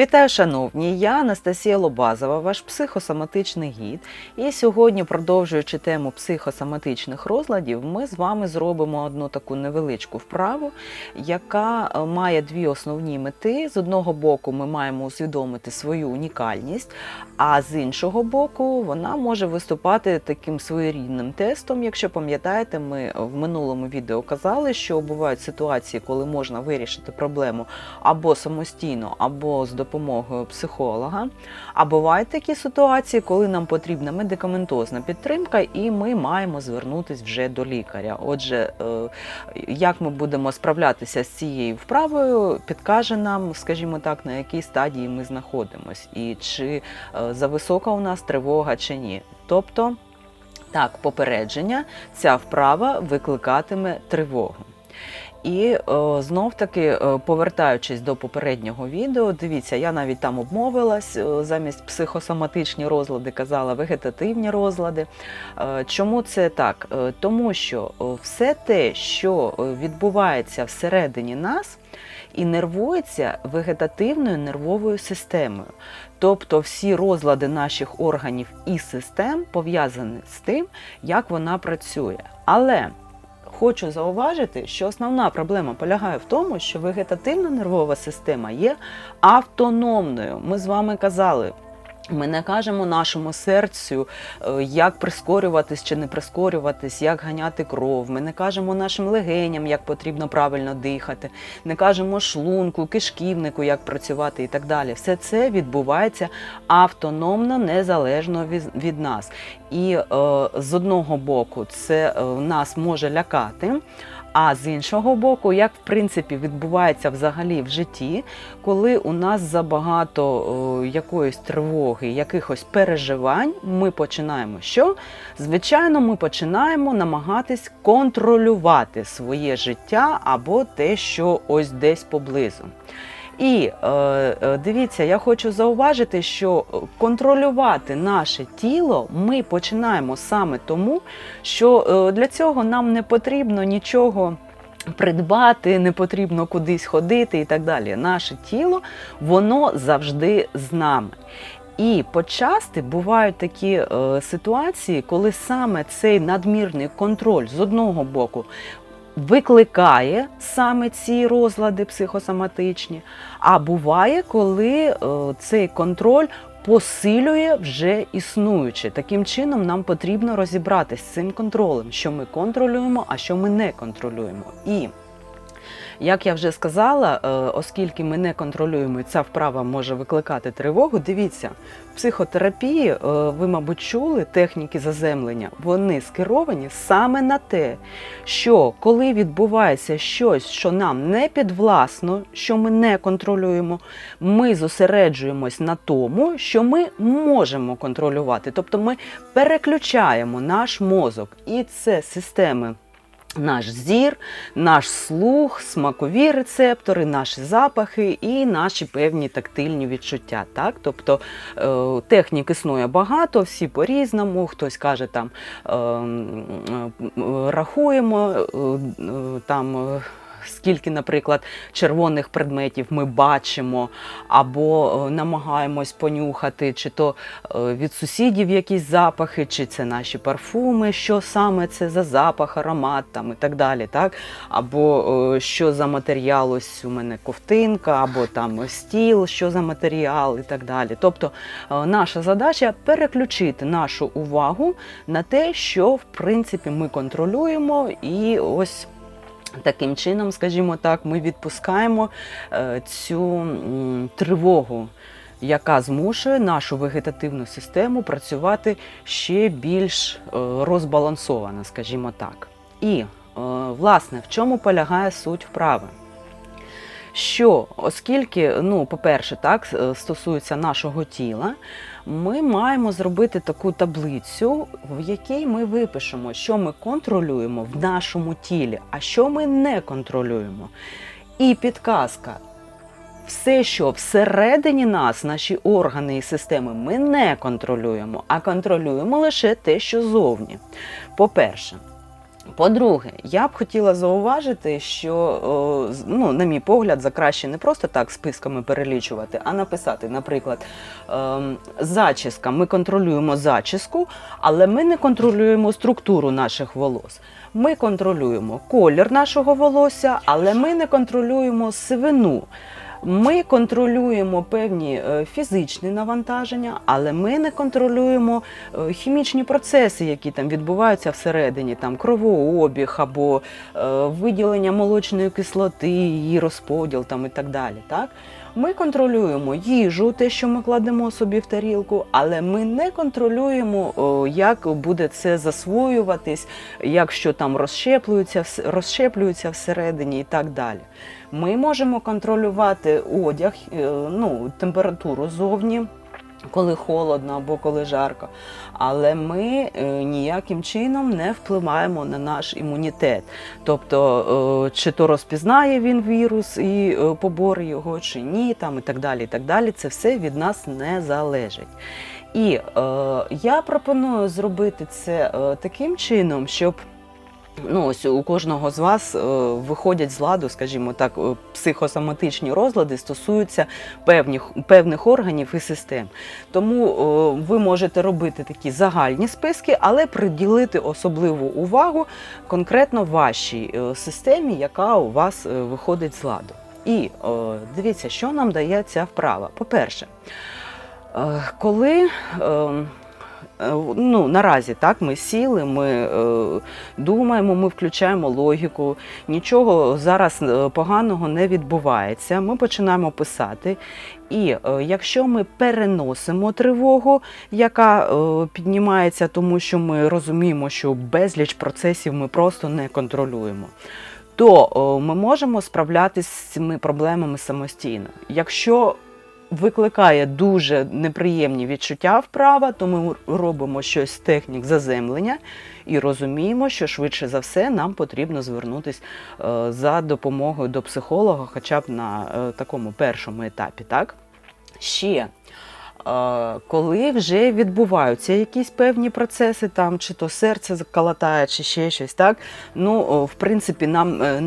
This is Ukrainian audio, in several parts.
Вітаю, шановні! Я Анастасія Лобазова, ваш психосоматичний гід. І сьогодні, продовжуючи тему психосоматичних розладів, ми з вами зробимо одну таку невеличку вправу, яка е, має дві основні мети. З одного боку, ми маємо усвідомити свою унікальність, а з іншого боку, вона може виступати таким своєрідним тестом. Якщо пам'ятаєте, ми в минулому відео казали, що бувають ситуації, коли можна вирішити проблему або самостійно, або з допомогою психолога. А бувають такі ситуації, коли нам потрібна медикаментозна підтримка, і ми маємо звернутися вже до лікаря. Отже, е, як ми будемо справлятися з цією вправою, підкаже нам, скажімо так, на якій стадії ми знаходимось, і чи е, зависока у нас тривога чи ні. Тобто, так, попередження, ця вправа викликатиме тривогу. І е, знов таки, е, повертаючись до попереднього відео, дивіться, я навіть там обмовилась, е, замість психосоматичні розлади казала вегетативні розлади. Чому це так? Тому що все те, що відбувається всередині нас, і нервується вегетативною нервовою системою. Тобто всі розлади наших органів і систем пов'язані з тим, як вона працює. Але Хочу зауважити, що основна проблема полягає в тому, що вегетативна нервова система є автономною. Ми з вами казали. Ми не кажемо нашому серцю, е, як прискорюватись чи не прискорюватись, як ганяти кров. Ми не кажемо нашим легеням, як потрібно правильно дихати, не кажемо шлунку, кишківнику, як працювати і так далі. Все це відбувається автономно, незалежно від, нас. І е, з одного боку, це е, нас може лякати. А з іншого боку, як в принципі відбувається взагалі в житті, коли у нас забагато якоїсь тривоги, якихось переживань, ми починаємо що? Звичайно, ми починаємо намагатись контролювати своє життя або те, що ось десь поблизу. І е, е, дивіться, я хочу зауважити, що контролювати наше тіло ми починаємо саме тому, що е, для цього нам не потрібно нічого. Придбати не потрібно кудись ходити і так далі. Наше тіло, воно завжди з нами. І почасти бувають такі е, ситуації, коли саме цей надмірний контроль з одного боку викликає саме ці розлади психосоматичні, а буває, коли е, цей контроль посилює вже існуючі. Таким чином, нам потрібно розібратися з цим контролем, що ми контролюємо, а що ми не контролюємо. І як я вже сказала, е, оскільки ми не контролюємо, ця вправа може викликати тривогу. Дивіться, в психотерапії е, ви, мабуть, чули техніки заземлення, вони скеровані саме на те, що коли відбувається щось, що нам не підвласно, що ми не контролюємо, ми зосереджуємось на тому, що ми можемо контролювати. Тобто ми переключаємо наш мозок, і це системи. Наш зір, наш слух, смакові рецептори, наші запахи і наші певні тактильні відчуття. Так? Тобто е, технік існує багато, всі по-різному. Хтось каже, там е, е, рахуємо, е, е, там. Скільки, наприклад, червоних предметів ми бачимо, або е, намагаємось понюхати, чи то е, від сусідів якісь запахи, чи це наші парфуми, що саме це за запах, аромат там і так далі. Так? Або е, що за матеріал, ось у мене ковтинка, або там стіл, що за матеріал і так далі. Тобто наша задача переключити нашу увагу на те, що в принципі ми контролюємо, і ось. Таким чином, скажімо так, ми відпускаємо е, цю тривогу, яка змушує нашу вегетативну систему працювати ще більш е, розбалансовано, скажімо так. І, е, власне, в чому полягає суть вправи? Що, оскільки, ну, по-перше, так, стосується нашого тіла, ми маємо зробити таку таблицю, в якій ми випишемо, що ми контролюємо в нашому тілі, а що ми не контролюємо. І підказка. Все, що всередині нас, наші органи і системи, ми не контролюємо, а контролюємо лише те, що зовні. По-перше, По-друге, я б хотіла зауважити, що, ну, на мій погляд, за краще не просто так списками перелічувати, а написати, наприклад, ем, зачіска. Ми контролюємо зачіску, але ми не контролюємо структуру наших волос. Ми контролюємо колір нашого волосся, але ми не контролюємо сивину. Ми контролюємо певні е, фізичні навантаження, але ми не контролюємо е, хімічні процеси, які там відбуваються всередині, там кровообіг або е, виділення молочної кислоти, її розподіл там і так далі. Так? Ми контролюємо їжу, те, що ми кладемо собі в тарілку, але ми не контролюємо, як буде це засвоюватись, як що там розщеплюється, розщеплюється всередині і так далі. Ми можемо контролювати одяг, е, ну, температуру зовні. Коли холодно або коли жарко, але ми е, ніяким чином не впливаємо на наш імунітет. Тобто, е, чи то розпізнає він вірус і е, побори його, чи ні, там і так далі. І так далі. Це все від нас не залежить. І е, я пропоную зробити це таким чином, щоб Ну, ось у кожного з вас е, виходять з ладу, скажімо так, е, психосоматичні розлади стосуються певних, певних органів і систем. Тому е, ви можете робити такі загальні списки, але приділити особливу увагу конкретно вашій системі, яка у вас виходить з ладу. І дивіться, що нам дає ця вправа. По-перше, коли. Е, Ну, наразі так ми сіли, ми е, думаємо, ми включаємо логіку, нічого зараз е, поганого не відбувається. Ми починаємо писати. І якщо ми переносимо тривогу, яка піднімається, тому що ми розуміємо, що безліч процесів ми просто не контролюємо. То ми можемо справлятися з цими проблемами самостійно. Якщо викликає дуже неприємні відчуття вправа, то ми робимо щось з технік заземлення і розуміємо, що швидше за все нам потрібно звернутися е, за допомогою до психолога, хоча б на е, такому першому етапі. Так? Ще коли вже відбуваються якісь певні процеси, там чи то серце заколотає, чи ще щось, так ну в принципі, нам е,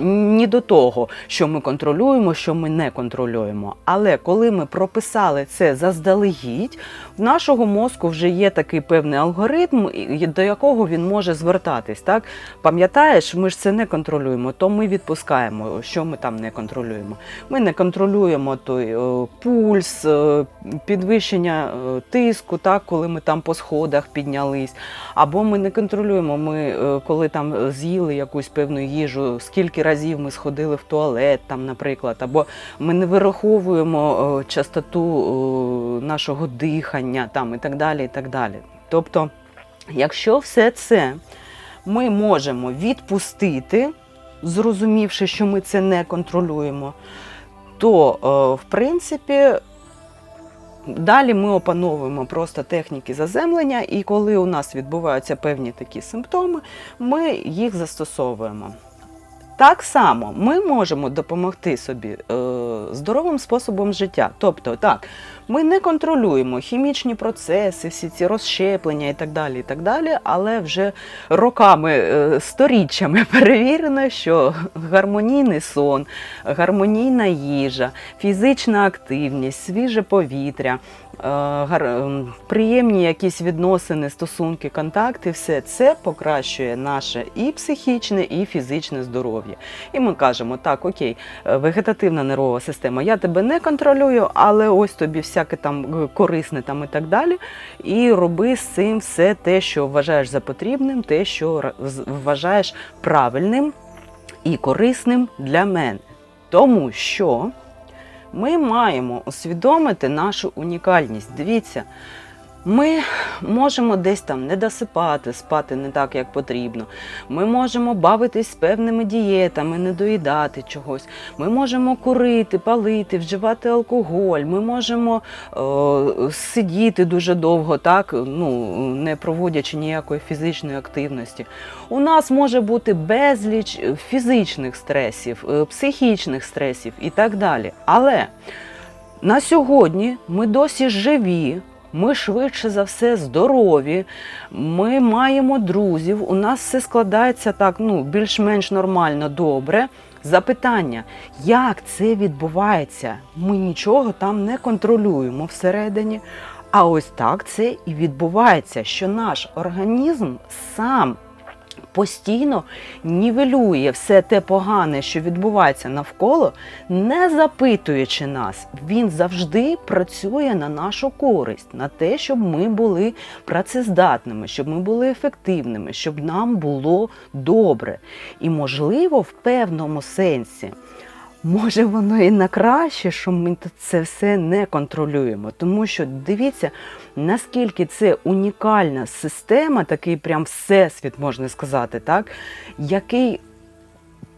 ні до того, що ми контролюємо, що ми не контролюємо. Але коли ми прописали це заздалегідь, нашого мозку вже є такий певний алгоритм, до якого він може звертатись. Так пам'ятаєш, ми ж це не контролюємо, то ми відпускаємо, що ми там не контролюємо. Ми не контролюємо той е, пульс, е, підвищення е, тиску, так, коли ми там по сходах піднялись. Або ми не контролюємо, ми коли там з'їли якусь певну їжу, скільки разів ми сходили в туалет, там, наприклад, або ми не вираховуємо частоту нашого дихання там, і так далі. і так далі. Тобто, якщо все це ми можемо відпустити, зрозумівши, що ми це не контролюємо, то, е, в принципі, далі ми опановуємо просто техніки заземлення, і коли у нас відбуваються певні такі симптоми, ми їх застосовуємо. Так само ми можемо допомогти собі е, здоровим способом життя. Тобто, так, ми не контролюємо хімічні процеси, всі ці розщеплення і так далі, і так далі, але вже роками, е, сторіччями перевірено, що гармонійний сон, гармонійна їжа, фізична активність, свіже повітря, е, приємні якісь відносини, стосунки, контакти, все це покращує наше і психічне, і фізичне здоров'я. І ми кажемо, так, окей, е, вегетативна нервова система, я тебе не контролюю, але ось тобі всяке там е, корисне там і так далі. І роби з цим все те, що вважаєш за потрібним, те, що вважаєш правильним і корисним для мене. Тому що ми маємо усвідомити нашу унікальність. Дивіться, ми можемо десь там не досипати, спати не так, як потрібно. Ми можемо бавитись з певними дієтами, не доїдати чогось. Ми можемо курити, палити, вживати алкоголь. Ми можемо е, сидіти дуже довго, так ну не проводячи ніякої фізичної активності. У нас може бути безліч фізичних стресів, е, психічних стресів і так далі. Але на сьогодні ми досі живі, ми швидше за все здорові, ми маємо друзів, у нас все складається так, ну, більш-менш нормально, добре. Запитання, як це відбувається? Ми нічого там не контролюємо всередині. А ось так це і відбувається, що наш організм сам постійно нівелює все те погане, що відбувається навколо, не запитуючи нас. Він завжди працює на нашу користь, на те, щоб ми були працездатними, щоб ми були ефективними, щоб нам було добре. І, можливо, в певному сенсі. Може, воно і на краще, що ми це все не контролюємо. Тому що дивіться, наскільки це унікальна система, такий прям всесвіт, можна сказати, так, який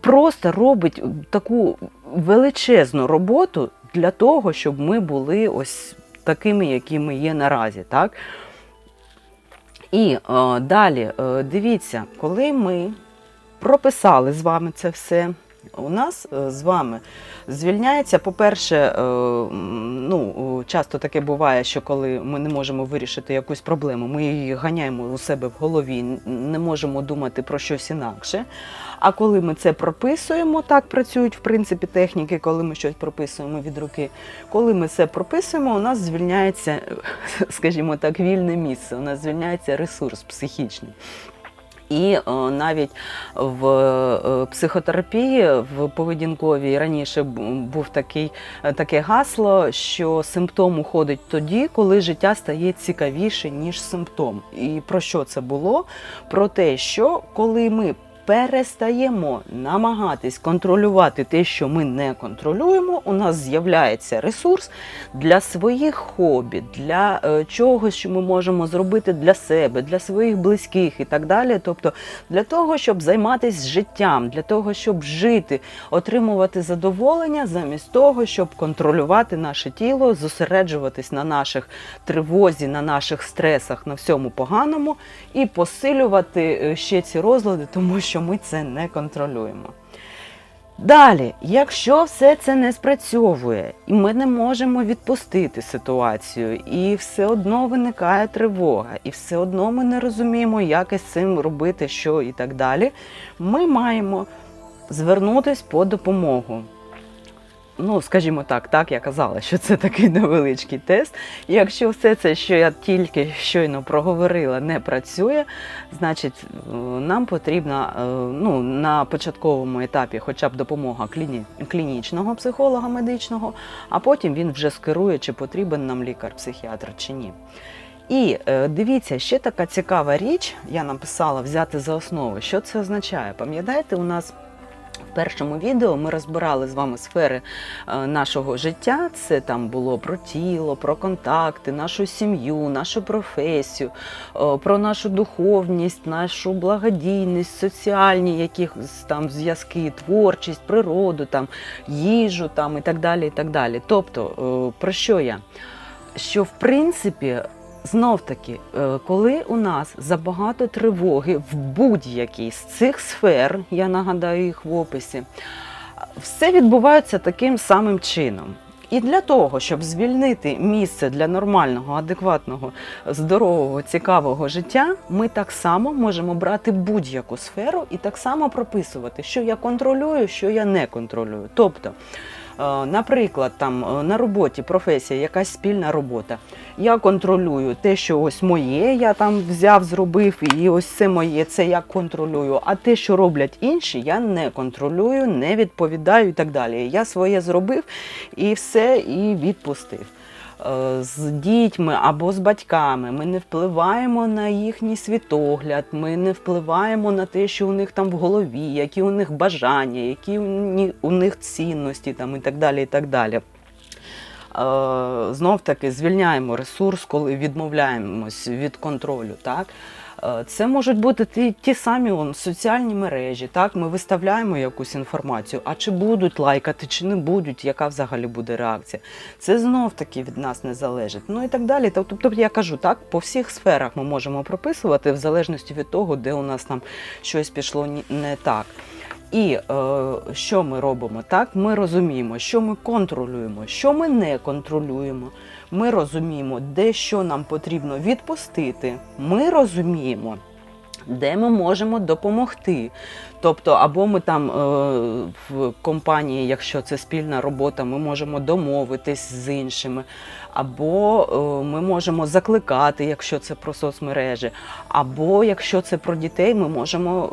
просто робить таку величезну роботу для того, щоб ми були ось такими, які ми є наразі. Так? І е, далі, е, дивіться, коли ми прописали з вами це все. У нас е, з вами звільняється, по-перше, е, ну, часто таке буває, що коли ми не можемо вирішити якусь проблему, ми її ганяємо у себе в голові, не можемо думати про щось інакше. А коли ми це прописуємо, так працюють в принципі техніки, коли ми щось прописуємо від руки. Коли ми це прописуємо, у нас звільняється, скажімо так, вільне місце, у нас звільняється ресурс психічний. І е, навіть в е, психотерапії, в поведінковій раніше був такий, е, таке гасло, що симптом уходить тоді, коли життя стає цікавіше, ніж симптом. І про що це було? Про те, що коли ми перестаємо намагатись контролювати те, що ми не контролюємо, у нас з'являється ресурс для своїх хобі, для е, чогось, що ми можемо зробити для себе, для своїх близьких і так далі. Тобто для того, щоб займатися життям, для того, щоб жити, отримувати задоволення, замість того, щоб контролювати наше тіло, зосереджуватись на наших тривозі, на наших стресах, на всьому поганому і посилювати е, ще ці розлади, тому що ми це не контролюємо. Далі, якщо все це не спрацьовує, і ми не можемо відпустити ситуацію, і все одно виникає тривога, і все одно ми не розуміємо, як із цим робити, що і так далі, ми маємо звернутися по допомогу. Ну, скажімо так, так я казала, що це такий невеличкий тест. Якщо все це, що я тільки щойно проговорила, не працює, значить е, нам потрібна е, ну, на початковому етапі хоча б допомога кліні... клінічного психолога медичного, а потім він вже скерує, чи потрібен нам лікар-психіатр чи ні. І е, дивіться, ще така цікава річ, я написала взяти за основу. Що це означає? Пам'ятаєте, у нас першому відео ми розбирали з вами сфери е, нашого життя. Це там було про тіло, про контакти, нашу сім'ю, нашу професію, е, про нашу духовність, нашу благодійність, соціальні якісь там зв'язки, творчість, природу, там, їжу там, і так далі. і так далі. Тобто, е, про що я? Що в принципі. Знов таки, е, коли у нас забагато тривоги в будь-якій з цих сфер, я нагадаю їх в описі, все відбувається таким самим чином. І для того, щоб звільнити місце для нормального, адекватного, здорового, цікавого життя, ми так само можемо брати будь-яку сферу і так само прописувати, що я контролюю, що я не контролюю. Тобто, наприклад, там е, на роботі професія, якась спільна робота. Я контролюю те, що ось моє, я там взяв, зробив, і ось це моє, це я контролюю. А те, що роблять інші, я не контролюю, не відповідаю і так далі. Я своє зробив і все, і відпустив. Е, З дітьми або з батьками ми не впливаємо на їхній світогляд, ми не впливаємо на те, що у них там в голові, які у них бажання, які у них цінності там, і так далі. І так далі. Е, знов таки звільняємо ресурс, коли відмовляємось від контролю. Так? Е, Це можуть бути ті, ті самі он, соціальні мережі. Так? Ми виставляємо якусь інформацію, а чи будуть лайкати, чи не будуть, яка взагалі буде реакція. Це знов таки від нас не залежить. Ну і так далі. Тобто, я кажу, так, по всіх сферах ми можемо прописувати в залежності від того, де у нас там щось пішло не так. І е, що ми робимо? Так, ми розуміємо, що ми контролюємо, що ми не контролюємо. Ми розуміємо, де що нам потрібно відпустити. Ми розуміємо, де ми можемо допомогти. Тобто, або ми там е, в компанії, якщо це спільна робота, ми можемо домовитись з іншими, або е, ми можемо закликати, якщо це про соцмережі, або якщо це про дітей, ми можемо е,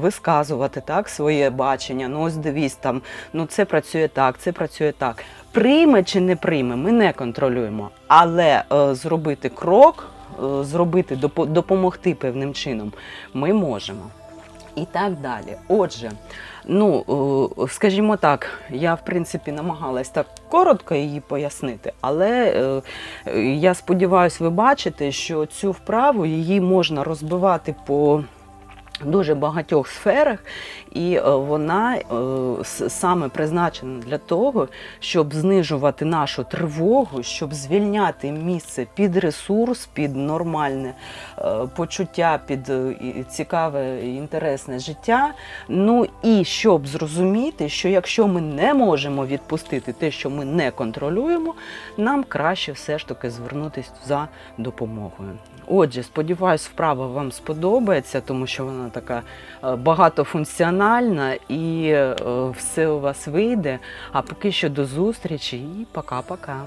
висказувати так своє бачення. Ну ось дивись там, ну це працює так, це працює так. Прийме чи не прийме, ми не контролюємо, але е, зробити крок, е, зробити допомогти певним чином, ми можемо. І так далі. Отже, ну е, скажімо так, я в принципі намагалась так коротко її пояснити, але е, я сподіваюся, ви бачите, що цю вправу її можна розбивати по дуже багатьох сферах, і е, вона е, саме призначена для того, щоб знижувати нашу тривогу, щоб звільняти місце під ресурс, під нормальне е, почуття, під цікаве інтересне життя. Ну і щоб зрозуміти, що якщо ми не можемо відпустити те, що ми не контролюємо, нам краще все ж таки звернутися за допомогою. Отже, сподіваюсь, вправа вам сподобається, тому що вона така е, багатофункціональна і е, все у вас вийде. А поки що до зустрічі і пока-пока.